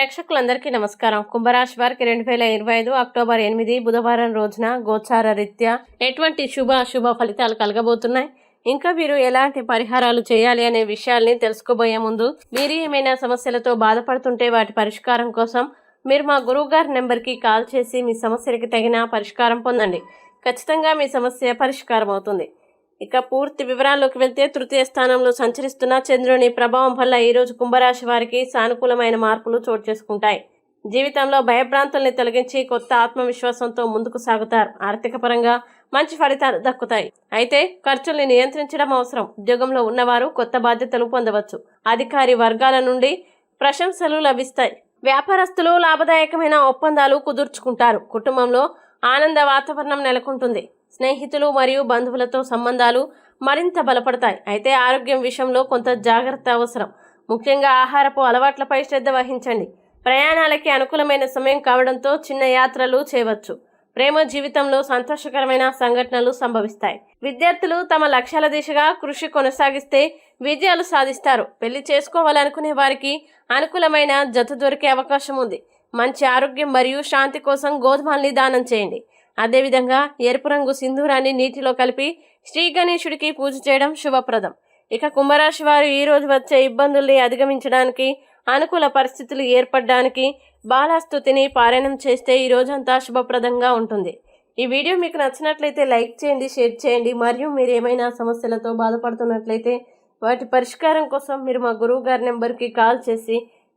ప్రేక్షకులందరికీ నమస్కారం. కుంభరాశి వారికి రెండు వేల ఇరవై ఐదు అక్టోబర్ ఎనిమిది బుధవారం రోజున గోచార రీత్యా ఎటువంటి శుభ అశుభ ఫలితాలు కలగబోతున్నాయి? ఇంకా మీరు ఎలాంటి పరిహారాలు చేయాలి అనే విషయాల్ని తెలుసుకోబోయే ముందు మీరు ఏమైనా సమస్యలతో బాధపడుతుంటే వాటి పరిష్కారం కోసం మీరు మా గురువు గారి నెంబర్కి కాల్ చేసి మీ సమస్యలకి తగిన పరిష్కారం పొందండి. ఖచ్చితంగా మీ సమస్య పరిష్కారం అవుతుంది ఇక పూర్తి వివరాల్లోకి వెళ్తే తృతీయ స్థానంలో సంచరిస్తున్న చంద్రుని ప్రభావం వల్ల ఈరోజు కుంభరాశి వారికి సానుకూలమైన మార్పులు చోటు చేసుకుంటాయి. జీవితంలో భయభ్రాంతుల్ని తొలగించి కొత్త ఆత్మవిశ్వాసంతో ముందుకు సాగుతారు. ఆర్థిక పరంగా మంచి ఫలితాలు దక్కుతాయి. అయితే ఖర్చుల్ని నియంత్రించడం అవసరం. ఉద్యోగంలో ఉన్నవారు కొత్త బాధ్యతలు పొందవచ్చు. అధికారి వర్గాల నుండి ప్రశంసలు లభిస్తాయి. వ్యాపారస్తులు లాభదాయకమైన ఒప్పందాలు కుదుర్చుకుంటారు. కుటుంబంలో ఆనంద వాతావరణం నెలకొంటుంది. స్నేహితులు మరియు బంధువులతో సంబంధాలు మరింత బలపడతాయి. అయితే ఆరోగ్యం విషయంలో కొంత జాగ్రత్త అవసరం. ముఖ్యంగా ఆహారపు అలవాట్లపై శ్రద్ధ వహించండి. ప్రయాణాలకి అనుకూలమైన సమయం కావడంతో చిన్న యాత్రలు చేయవచ్చు. ప్రేమ జీవితంలో సంతోషకరమైన సంఘటనలు సంభవిస్తాయి. విద్యార్థులు తమ లక్ష్యాల దిశగా కృషి కొనసాగిస్తే విజయాలు సాధిస్తారు. పెళ్ళి చేసుకోవాలనుకునే వారికి అనుకూలమైన జత దొరికే అవకాశం ఉంది. మంచి ఆరోగ్యం మరియు శాంతి కోసం గోధుమల్ని దానం చేయండి. అదేవిధంగా ఎరుపు రంగు సింధూరాన్ని నీటిలో కలిపి శ్రీ గణేశుడికి పూజ చేయడం శుభప్రదం. ఇక కుంభరాశి వారు ఈ రోజు వచ్చే ఇబ్బందుల్ని అధిగమించడానికి అనుకూల పరిస్థితులు ఏర్పడడానికి బాలాస్తుతిని పారాయణం చేస్తే ఈ రోజంతా శుభప్రదంగా ఉంటుంది. ఈ వీడియో మీకు నచ్చినట్లయితే లైక్ చేయండి షేర్ చేయండి. మరియు మీరు ఏమైనా సమస్యలతో బాధపడుతున్నట్లయితే వాటి పరిష్కారం కోసం మీరు మా గురువు గారి నెంబర్కి కాల్ చేసి